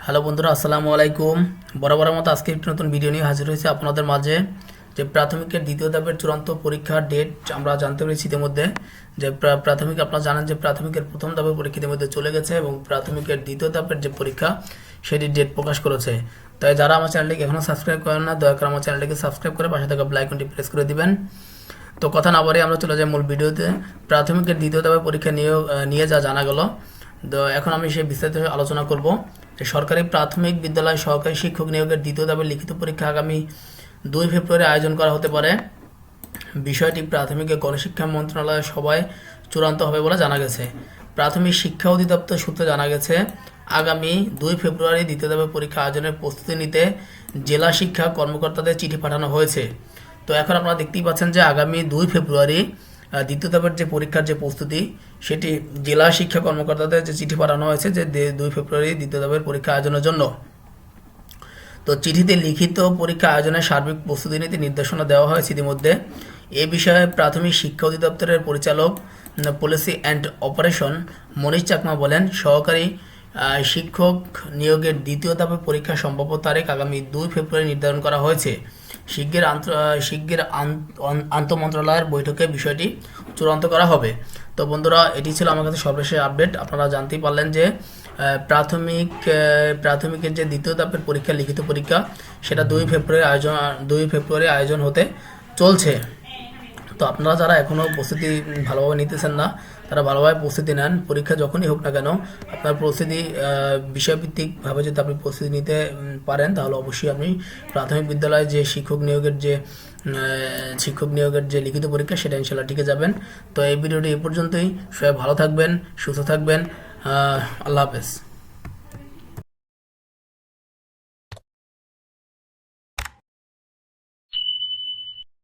Hello বন্ধুরা, আসসালামু আলাইকুম। বরাবরের মতো আজকে একটি নতুন ভিডিও নিয়ে হাজির হয়েছে আপনাদের মাঝে। যে প্রাথমিকের দ্বিতীয় ধাপের চূড়ান্ত পরীক্ষার ডেট আমরা জানতে পেরেছি ইতিমধ্যে। যে প্রা- প্রাথমিক, আপনারা জানেন যে প্রাথমিকের প্রথম ধাপের পরীক্ষা ইতিমধ্যে চলে গেছে এবং প্রাথমিকের দ্বিতীয় ধাপের যে পরীক্ষা সেটির ডেট প্রকাশ করেছে। তাই যারা আমার চ্যানেলটিকে এখনও সাবস্ক্রাইব করেন না, দয়া করে আমার চ্যানেলটিকে সাবস্ক্রাইব করে পাশে থাকা বেলাইকনটি প্রেস করে দিবেন। তো কথা না বলে আমরা চলে যাই মূল ভিডিওতে প্রাথমিকের দ্বিতীয় ধাপের পরীক্ষা নিয়ে নিয়ে যা জানা গেল। তো এখন আমি সেই বিস্তারিত আলোচনা করব। সরকারি প্রাথমিক বিদ্যালয় সহকারী শিক্ষক নিয়োগের দ্বিতীয় ধাপের লিখিত পরীক্ষা আগামী দুই ফেব্রুয়ারি আয়োজন করা হতে পারে। বিষয়টি প্রাথমিক ও গণশিক্ষা মন্ত্রণালয়ের সভায় চূড়ান্ত হবে বলে জানা গেছে। প্রাথমিক শিক্ষা অধিদপ্তর সূত্রে জানা গেছে, আগামী দুই ফেব্রুয়ারি দ্বিতীয় ধাপের পরীক্ষা আয়োজনের প্রস্তুতি নিতে জেলা শিক্ষা কর্মকর্তাদের চিঠি পাঠানো হয়েছে। তো এখন আপনারা দেখতেই পাচ্ছেন যে আগামী দুই ফেব্রুয়ারি দ্বিতীয় ধাপের যে পরীক্ষার যে প্রস্তুতি, সেটি জেলা শিক্ষা কর্মকর্তাদের যে চিঠি পাঠানো হয়েছে যে দুই ফেব্রুয়ারি দ্বিতীয় ধাপের পরীক্ষা আয়োজনের জন্য। তো চিঠিতে লিখিত পরীক্ষা আয়োজনের সার্বিক প্রস্তুতি নীতি নির্দেশনা দেওয়া হয়েছে ইতিমধ্যে। এ বিষয়ে প্রাথমিক শিক্ষা অধিদপ্তরের পরিচালক policy and operation Manish Chakma বলেন, সহকারী শিক্ষক নিয়োগের দ্বিতীয় ধাপে পরীক্ষা সম্ভাব্য তারিখ আগামী দুই ফেব্রুয়ারি নির্ধারণ করা হয়েছে। শিগগির আন্ত শিগগির আন্ত মন্ত্রণালয়ের বৈঠকে বিষয়টি চূড়ান্ত করা হবে। তো বন্ধুরা, এটি ছিল আমার কাছে সর্বশেষ আপডেট। আপনারা জানতেই পারলেন যে প্রাথমিক প্রাথমিকের যে দ্বিতীয় ধাপের পরীক্ষা, লিখিত পরীক্ষা, সেটা দুই ফেব্রুয়ারি আয়োজন দুই ফেব্রুয়ারি আয়োজন হতে চলছে। তো আপনারা যারা এখনও প্রস্তুতি ভালোভাবে নিতেছেন না, তারা ভালোভাবে প্রস্তুতি নেন। পরীক্ষা যখনই হোক না কেন, আপনার প্রস্তুতি বিষয়ভিত্তিকভাবে যদি আপনি প্রস্তুতি নিতে পারেন, তাহলে অবশ্যই আপনি প্রাথমিক বিদ্যালয়ে যে শিক্ষক নিয়োগের যে শিক্ষক নিয়োগের যে লিখিত পরীক্ষা, সেটা ইনশাল্লাহ টিকে যাবেন। তো এই ভিডিওটি এই পর্যন্তই। সবাই ভালো থাকবেন, সুস্থ থাকবেন। আল্লাহ হাফেজ।